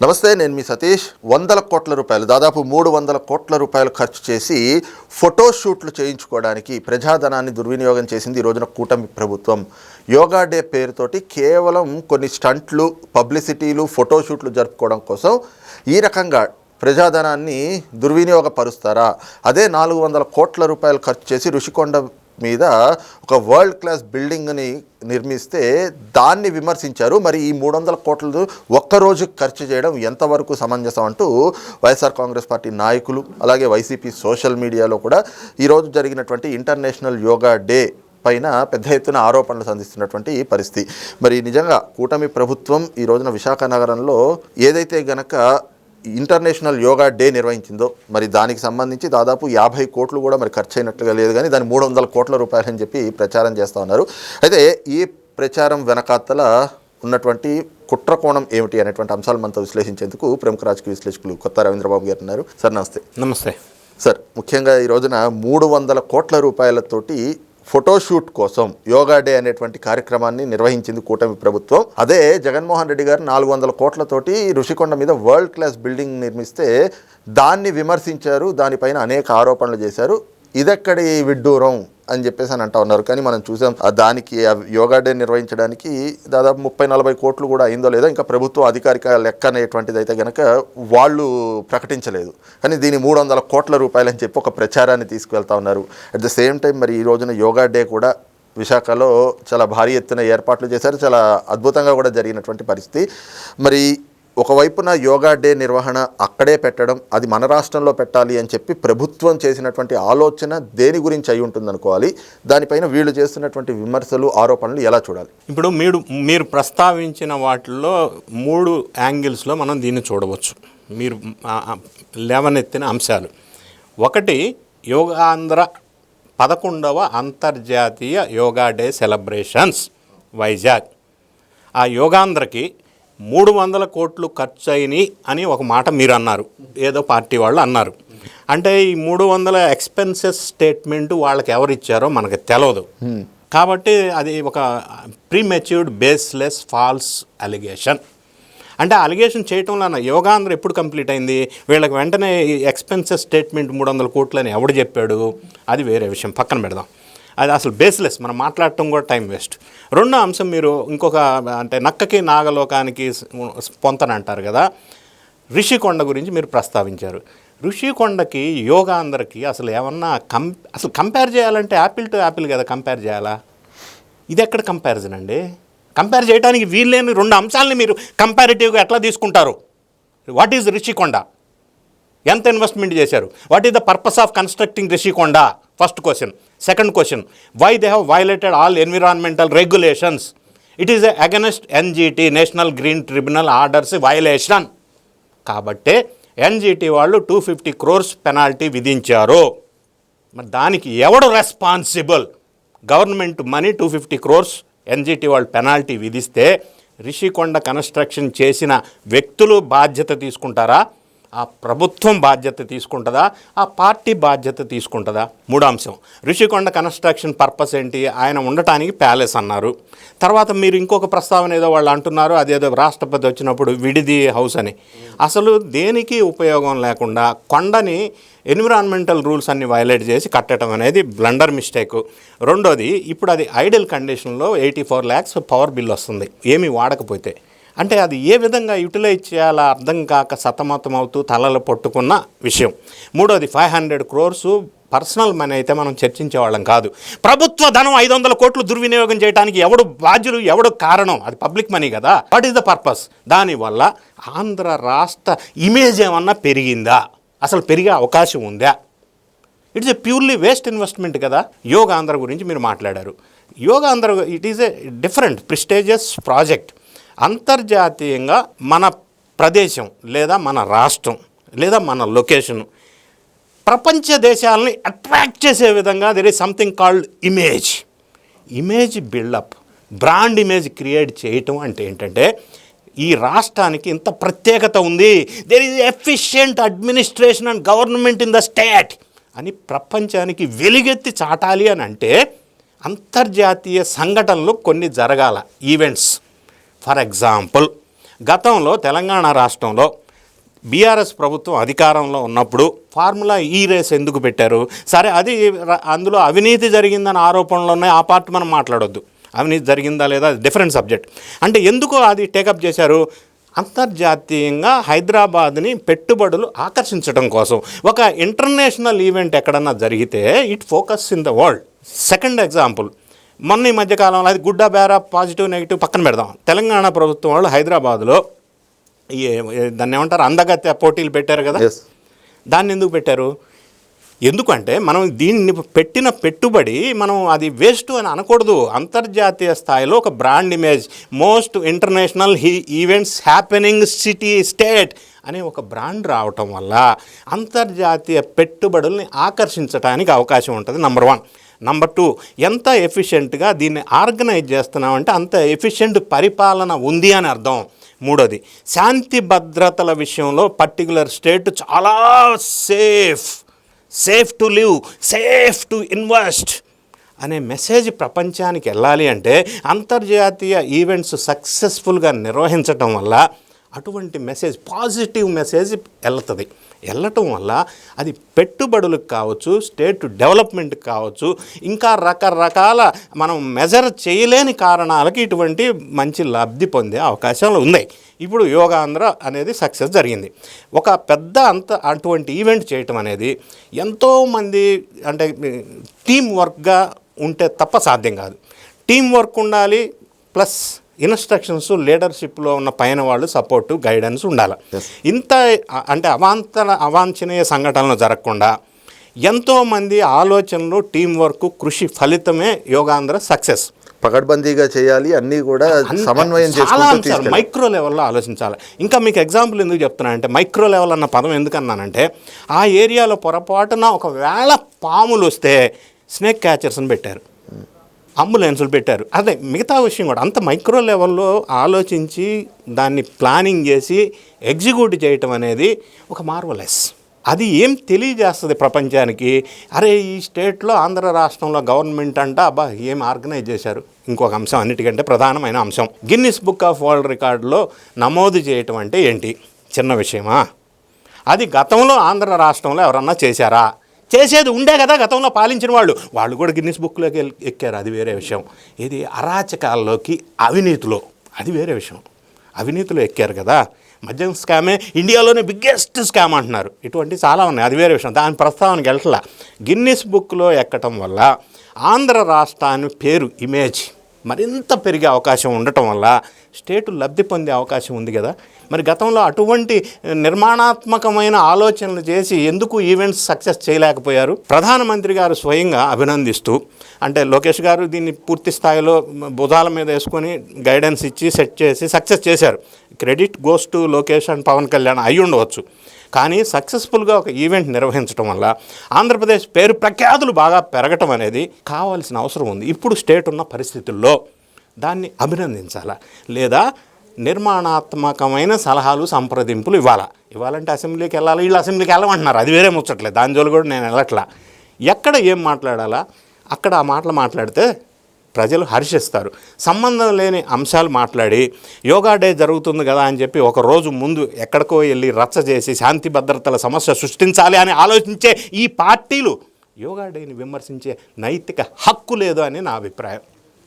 నమస్తే నేను మీ సతీష్. వందల కోట్ల రూపాయలు దాదాపు మూడు వందల కోట్ల రూపాయలు ఖర్చు చేసి ఫోటోషూట్లు చేయించుకోవడానికి ప్రజాధనాన్ని దుర్వినియోగం చేసింది ఈ రోజున కూటమి ప్రభుత్వం. యోగా డే పేరుతోటి కేవలం కొన్ని స్టంట్లు పబ్లిసిటీలు ఫోటోషూట్లు జరుపుకోవడం కోసం ఈ రకంగా ప్రజాధనాన్ని దుర్వినియోగపరుస్తారా? అదే నాలుగు వందల కోట్ల రూపాయలు ఖర్చు చేసి ఋషికొండ మీద ఒక వరల్డ్ క్లాస్ బిల్డింగ్ని నిర్మిస్తే దాన్ని విమర్శించారు. మరి ఈ మూడు వందల కోట్లు ఒక్కరోజు ఖర్చు చేయడం ఎంతవరకు సమంజసం అంటూ వైఎస్ఆర్ కాంగ్రెస్ పార్టీ నాయకులు అలాగే వైసీపీ సోషల్ మీడియాలో కూడా ఈరోజు జరిగినటువంటి ఇంటర్నేషనల్ యోగా డే పైన పెద్ద ఎత్తున ఆరోపణలు సంధిస్తున్నటువంటి పరిస్థితి. మరి నిజంగా కూటమి ప్రభుత్వం ఈ రోజున విశాఖ నగరంలో ఏదైతే గనక ఇంటర్నేషనల్ యోగా డే నిర్వహించిందో మరి దానికి సంబంధించి దాదాపు యాభై కోట్లు కూడా మరి ఖర్చు అయినట్లుగా లేదు కానీ దాని మూడు వందల కోట్ల రూపాయలు అని చెప్పి ప్రచారం చేస్తూ ఉన్నారు. అయితే ఈ ప్రచారం వెనకాతల ఉన్నటువంటి కుట్ర కోణం ఏమిటి అనేటువంటి అంశాలు మనతో విశ్లేషించేందుకు ప్రముఖ రాజకీయ విశ్లేషకులు కొత్త రవీంద్రబాబు గారు ఉన్నారు. సార్ నమస్తే. నమస్తే. సార్ ముఖ్యంగా ఈ రోజున మూడు వందల కోట్ల రూపాయలతోటి ఫోటోషూట్ కోసం యోగా డే అనేటువంటి కార్యక్రమాన్ని నిర్వహించింది కూటమి ప్రభుత్వం. అదే జగన్మోహన్ రెడ్డి గారు నాలుగు వందల కోట్లతోటి ఋషికొండ మీద వరల్డ్ క్లాస్ బిల్డింగ్ నిర్మిస్తే దాన్ని విమర్శించారు దానిపైన అనేక ఆరోపణలు చేశారు. ఇదెక్కడి విడ్డూరం అని చెప్పేసి అని అంటా ఉన్నారు. కానీ మనం చూసాం ఆ దానికి ఆ యోగా డే నిర్వహించడానికి దాదాపు ముప్పై నలభై కోట్లు కూడా అయిందో లేదో ఇంకా ప్రభుత్వం అధికారిక లెక్క అనేటువంటిది అయితే కనుక వాళ్ళు ప్రకటించలేదు. కానీ దీని మూడు వందల కోట్ల రూపాయలు అని చెప్పి ఒక ప్రచారాన్ని తీసుకువెళ్తా ఉన్నారు. అట్ ద సేమ్ టైం మరి ఈ రోజున యోగా డే కూడా విశాఖలో చాలా భారీ ఎత్తున ఏర్పాట్లు చేశారు. చాలా అద్భుతంగా కూడా జరిగినటువంటి పరిస్థితి. మరి ఒకవైపున యోగా డే నిర్వహణ అక్కడే పెట్టడం అది మన రాష్ట్రంలో పెట్టాలి అని చెప్పి ప్రభుత్వం చేసినటువంటి ఆలోచన దేని గురించి అయి ఉంటుంది అనుకోవాలి దానిపైన వీళ్ళు చేస్తున్నటువంటి విమర్శలు ఆరోపణలు ఎలా చూడాలి? ఇప్పుడు మీరు మీరు ప్రస్తావించిన వాటిల్లో మూడు యాంగిల్స్లో మనం దీన్ని చూడవచ్చు. మీరు లేవనెత్తిన అంశాలు. ఒకటి యోగాంధ్ర పదకొండవ అంతర్జాతీయ యోగా డే సెలబ్రేషన్స్ వైజాగ్. ఆ యోగాంధ్రకి మూడు వందల కోట్లు ఖర్చు అయినాయి అని ఒక మాట మీరు అన్నారు ఏదో పార్టీ వాళ్ళు అన్నారు. అంటే ఈ మూడు వందల ఎక్స్పెన్సెస్ స్టేట్మెంట్ వాళ్ళకి ఎవరు ఇచ్చారో మనకు తెలియదు కాబట్టి అది ఒక ప్రీమెచ్యూర్డ్ బేస్లెస్ ఫాల్స్ అలిగేషన్. అంటే అలిగేషన్ చేయటంలో యోగాంధ్ర ఎప్పుడు కంప్లీట్ అయింది? వీళ్ళకి వెంటనే ఎక్స్పెన్సెస్ స్టేట్మెంట్ మూడు వందల కోట్లని ఎవడు చెప్పాడు? అది వేరే విషయం. పక్కన పెడదాం. అది అసలు బేస్లెస్ మనం మాట్లాడటం కూడా టైం వేస్ట్ రెండో అంశం మీరు ఇంకొక అంటే నక్కకి నాగలోకానికి పొంతన అంటారు కదా. ఋషికొండ గురించి మీరు ప్రస్తావించారు. ఋషికొండకి యోగాంధ్రకి అసలు ఏమన్నా కం అసలు కంపేర్ చేయాలంటే యాపిల్ టు యాపిల్ కదా కంపేర్ చేయాలా? ఇది ఎక్కడ కంపారిజన్ అండి? కంపేర్ చేయడానికి వీల్లేని రెండు అంశాలని మీరు కంపారిటివ్గా ఎట్లా తీసుకుంటారు? వాట్ ఈజ్ రిషికొండ ఎంత ఇన్వెస్ట్మెంట్ చేశారు? What is the purpose of constructing Rushikonda first question second question why they have violated all environmental regulations it is against NGT national green tribunal orders violation కాబట్టే NGT వాళ్ళు two fifty crores penalty విధించారు. మరి దానికి ఎవడు responsible government money two fifty crores NGT వాళ్ళు penalty విధిస్తే Rushikonda construction చేసిన వ్యక్తులు బాధ్యత తీసుకుంటారా? ఆ ప్రభుత్వం బాధ్యత తీసుకుంటుందా? ఆ పార్టీ బాధ్యత తీసుకుంటుందా? మూడో అంశం రిషికొండ కన్స్ట్రక్షన్ పర్పస్ ఏంటి? ఆయన ఉండటానికి ప్యాలెస్ అన్నారు. తర్వాత మీరు ఇంకొక ప్రస్తావన ఏదో వాళ్ళు అంటున్నారు అదేదో రాష్ట్రపతి వచ్చినప్పుడు విడిది హౌస్ అని. అసలు దేనికి ఉపయోగం లేకుండా కొండని ఎన్విరాన్మెంటల్ రూల్స్ అన్ని వైలేట్ చేసి కట్టడం అనేది బ్లండర్ మిస్టేక్. రెండోది ఇప్పుడు అది ఐడల్ కండిషన్లో eighty four lakhs power bill వస్తుంది. ఏమీ వాడకపోతే. అంటే అది ఏ విధంగా యూటిలైజ్ చేయాలో అర్థం కాక సతమతం అవుతూ తలలు పట్టుకున్న విషయం. మూడోది five hundred crores personal money అయితే మనం చర్చించేవాళ్ళం కాదు. ప్రభుత్వ ధనం ఐదు వందల కోట్లు దుర్వినియోగం చేయడానికి ఎవడు బాధ్యులు ఎవడు కారణం? అది పబ్లిక్ మనీ కదా. వాట్ ఈస్ ద పర్పస్ దానివల్ల ఆంధ్ర రాష్ట్ర ఇమేజ్ ఏమన్నా పెరిగిందా? అసలు పెరిగే అవకాశం ఉందా? It's a purely waste investment కదా. యోగా ఆంధ్ర గురించి మీరు మాట్లాడారు. Yoga Andhra it is a different prestigious project అంతర్జాతీయంగా మన ప్రదేశం లేదా మన రాష్ట్రం లేదా మన లొకేషన్ ప్రపంచ దేశాలని అట్రాక్ట్ చేసే విధంగా there is something called image image buildup brand image create చేయటం అంటే ఏంటంటే ఈ రాష్ట్రానికి ఇంత ప్రత్యేకత ఉంది. There is efficient administration and government in the state అని ప్రపంచానికి వెలుగెత్తి చాటాలి అని అంటే అంతర్జాతీయ సంఘటనలు కొన్ని జరగాల ఈవెంట్స్ ఫర్ ఎగ్జాంపుల్ గతంలో తెలంగాణ రాష్ట్రంలో బీఆర్ఎస్ ప్రభుత్వం అధికారంలో ఉన్నప్పుడు ఫార్ములా ఈ రేస్ ఎందుకు పెట్టారు? సరే అది అందులో అవినీతి జరిగిందని ఆరోపణలు ఉన్నాయి ఆ పార్ట్ మనం మాట్లాడొద్దు. అవినీతి జరిగిందా లేదా డిఫరెంట్ సబ్జెక్ట్ అంటే ఎందుకు అది టేకప్ చేశారు? అంతర్జాతీయంగా హైదరాబాద్ని పెట్టుబడులు ఆకర్షించడం కోసం. ఒక ఇంటర్నేషనల్ ఈవెంట్ ఎక్కడన్నా జరిగితే it focus in the world. Second example మొన్న ఈ మధ్యకాలంలో అది గుడ్డ బేరా పాజిటివ్ నెగిటివ్ పక్కన పెడదాం. తెలంగాణ ప్రభుత్వం వాళ్ళు హైదరాబాద్లో దాన్ని ఏమంటారు? అందగత్య పోటీలు పెట్టారు కదా? దాన్ని ఎందుకు పెట్టారు? ఎందుకంటే మనం దీన్ని పెట్టిన పెట్టుబడి మనం అది వేస్ట్ అని అనకూడదు. అంతర్జాతీయ స్థాయిలో ఒక brand image most international he events happening city state అనే ఒక బ్రాండ్ రావటం వల్ల అంతర్జాతీయ పెట్టుబడుల్ని ఆకర్షించడానికి అవకాశం ఉంటుంది నంబర్ వన్ నంబర్ టూ ఎంత ఎఫిషియెంట్గా దీన్ని ఆర్గనైజ్ చేస్తున్నామంటే అంత ఎఫిషియెంట్ పరిపాలన ఉంది అని అర్థం. మూడోది శాంతి భద్రతల విషయంలో పర్టికులర్ స్టేట్ చాలా safe safe to live safe to invest అనే మెసేజ్ ప్రపంచానికి వెళ్ళాలి అంటే అంతర్జాతీయ ఈవెంట్స్ సక్సెస్ఫుల్గా నిర్వహించటం వల్ల అటువంటి మెసేజ్ పాజిటివ్ మెసేజ్ వెళ్తుంది వెళ్ళటం వల్ల అది పెట్టుబడులకు కావచ్చు స్టేట్ డెవలప్మెంట్ కావచ్చు ఇంకా రకరకాల మనం మెజర్ చేయలేని కారణాలకి ఇటువంటి మంచి లబ్ధి పొందే అవకాశాలు ఉన్నాయి. ఇప్పుడు యోగాంధ్ర అనేది సక్సెస్ జరిగింది. ఒక పెద్ద అంత అటువంటి ఈవెంట్ చేయటం అనేది ఎంతోమంది అంటే టీం వర్క్గా ఉంటే తప్ప సాధ్యం కాదు. టీం వర్క్ ఉండాలి ప్లస్ ఇన్స్ట్రక్షన్స్ లీడర్షిప్లో ఉన్న పైన వాళ్ళు సపోర్టు గైడెన్స్ ఉండాలి. ఇంత అంటే అవాంతర అవాంఛనీయ సంఘటనలు జరగకుండా ఎంతోమంది ఆలోచనలు టీం వర్క్ కృషి ఫలితమే యోగాంధ్ర సక్సెస్. పకడ్బందీగా చేయాలి అన్నీ కూడా సమన్వయం చాలా మైక్రో లెవెల్లో ఆలోచించాలి. ఇంకా మీకు ఎగ్జాంపుల్ ఎందుకు చెప్తున్నా అంటే మైక్రో లెవెల్ అన్న పదం ఎందుకు అన్నానంటే ఆ ఏరియాలో పొరపాటున ఒకవేళ పాములు వస్తే స్నేక్ క్యాచర్స్ని పెట్టారు. అంబులెన్సులు పెట్టారు. అదే మిగతా విషయం కూడా అంత మైక్రో లెవెల్లో ఆలోచించి దాన్ని ప్లానింగ్ చేసి ఎగ్జిక్యూట్ చేయటం అనేది ఒక మార్వలెస్. అది ఏం తెలియజేస్తుంది ప్రపంచానికి? అరే ఈ స్టేట్లో ఆంధ్ర రాష్ట్రంలో గవర్నమెంట్ అంట అబ్బా ఏం ఆర్గనైజ్ చేశారు? ఇంకొక అంశం అన్నిటికంటే ప్రధానమైన అంశం. గిన్నిస్ బుక్ ఆఫ్ వరల్డ్ రికార్డులో నమోదు చేయటం అంటే ఏంటి? చిన్న విషయమా? అది గతంలో ఆంధ్ర రాష్ట్రంలో ఎవరన్నా చేశారా? చేసేది ఉండే కదా గతంలో పాలించిన వాళ్ళు. వాళ్ళు కూడా గిన్నిస్ బుక్లోకి ఎక్కారు. అది వేరే విషయం. ఇది అరాచకాల్లోకి అవినీతిలో. అది వేరే విషయం. అవినీతిలో ఎక్కారు కదా. మద్యం స్కామే ఇండియాలోనే బిగ్గెస్ట్ స్కామ్ అంటున్నారు. ఇటువంటి చాలా ఉన్నాయి. అది వేరే విషయం. దాని ప్రస్తావనకి వెళ్ళట్లా గిన్నిస్ బుక్లో ఎక్కటం వల్ల ఆంధ్ర రాష్ట్రాన్ని పేరు ఇమేజ్ మరింత పెరిగే అవకాశం ఉండటం వల్ల స్టేటు లబ్ధి పొందే అవకాశం ఉంది కదా. మరి గతంలో అటువంటి నిర్మాణాత్మకమైన ఆలోచనలు చేసి ఎందుకు ఈవెంట్స్ సక్సెస్ చేయలేకపోయారు? ప్రధానమంత్రి గారు స్వయంగా అభినందిస్తూ అంటే లోకేష్ గారు దీన్ని పూర్తి స్థాయిలో బుధాల మీద వేసుకొని గైడెన్స్ ఇచ్చి సెట్ చేసి సక్సెస్ చేశారు. Credit goes to Lokesh and Pawan Kalyan అయి ఉండవచ్చు. కానీ సక్సెస్ఫుల్గా ఒక ఈవెంట్ నిర్వహించడం వల్ల ఆంధ్రప్రదేశ్ పేరు ప్రఖ్యాతులు బాగా పెరగటం అనేది కావాల్సిన అవసరం ఉంది. ఇప్పుడు స్టేట్ ఉన్న పరిస్థితుల్లో దాన్ని అభినందించాలా. లేదా నిర్మాణాత్మకమైన సలహాలు సంప్రదింపులు ఇవ్వాలా. ఇవ్వాలంటే అసెంబ్లీకి వెళ్ళాలి? వీళ్ళు అసెంబ్లీకి వెళ్ళమంటున్నారు. అది వేరే ముచ్చట్లేదు దాని జోలు కూడా నేను వెళ్ళట్లా. ఎక్కడ ఏం మాట్లాడాలా? అక్కడ ఆ మాటలు మాట్లాడితే ప్రజలు హర్షిస్తారు. సంబంధం లేని అంశాలు మాట్లాడి యోగా డే జరుగుతుంది కదా అని చెప్పి ఒక రోజు ముందు ఎక్కడికో వెళ్ళి రచ్చ చేసి శాంతి భద్రతల సమస్య సృష్టించాలి అని ఆలోచించే ఈ పార్టీలు యోగా డేని విమర్శించే నైతిక హక్కు లేదు అని నా అభిప్రాయం.